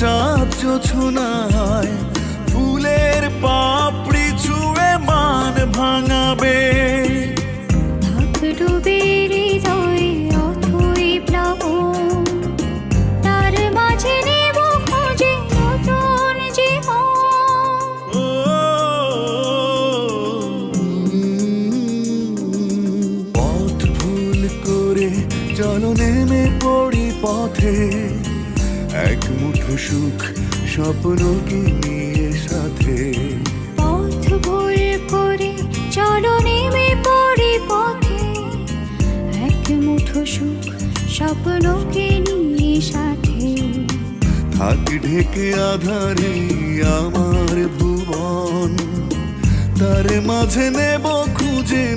চাঁদ জোছনায় ফুলের পাপড়ি ছুঁয়ে মান ভাঙাবে। চলো নেমে পড়ি পথে। এক মুঠো সুখ স্বপ্নকে নিয়ে সাথে। পথ ভুল করে চলো নেমে পড়ি পথে। এক মুঠো সুখ স্বপ্নকে নিয়ে সাথে। থাক ঢেকে আধারে আমার ভুবন তার মাঝে নেব খুঁজে